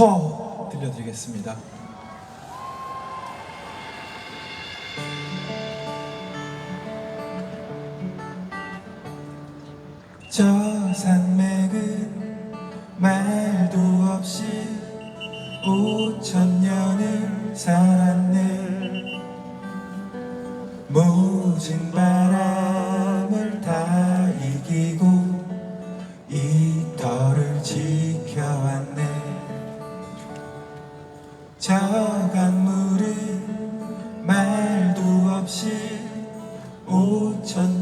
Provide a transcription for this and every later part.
더 들려드리겠습니다. 저 산맥은 말도 없이 오천 년을 살았네 모진 바 오천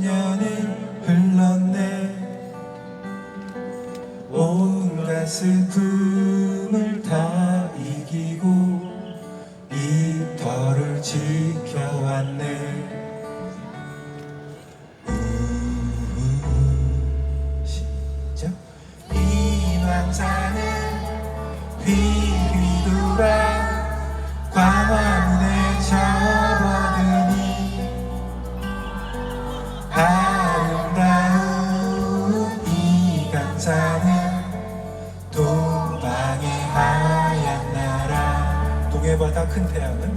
동해바다 큰 태양은?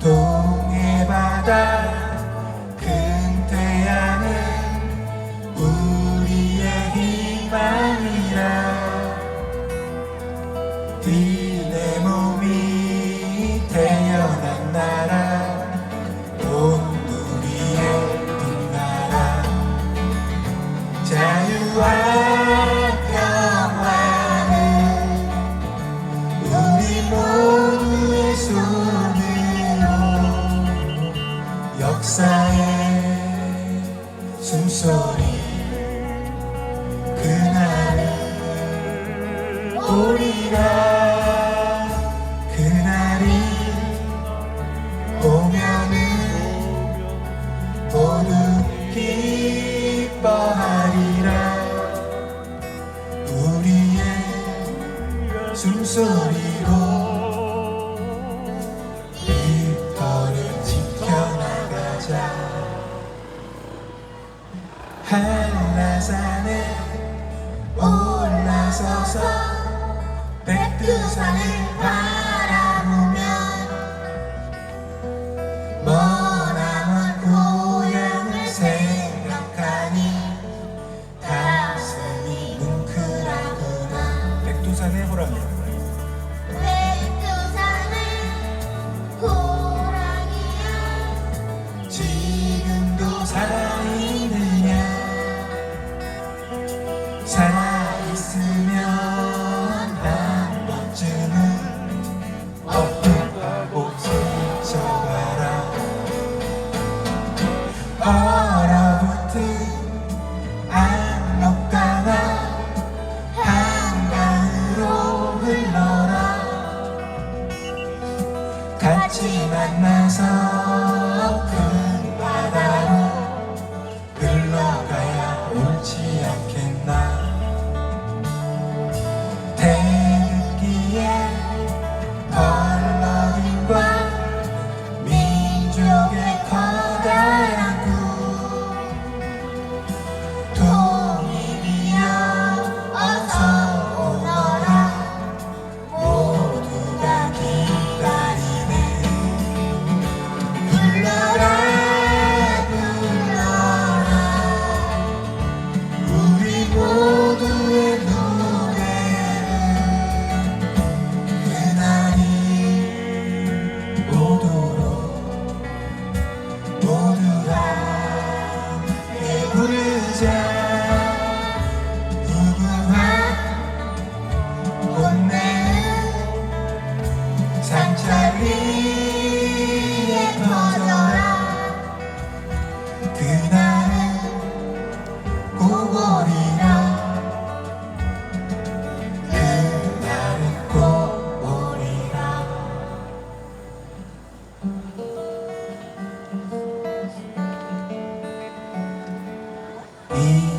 동해바다 큰 태양은 우리의 희망이라 네 몸이 태어난 나라 역사의 숨소리. 그날은 오리라 그날이 오면은 모두 기뻐하리라 우리의 숨소리 한라산에 올라서서 백두산을 바 얼어붙은 압록강아 한강으로 흘러라. 같이 만나서 一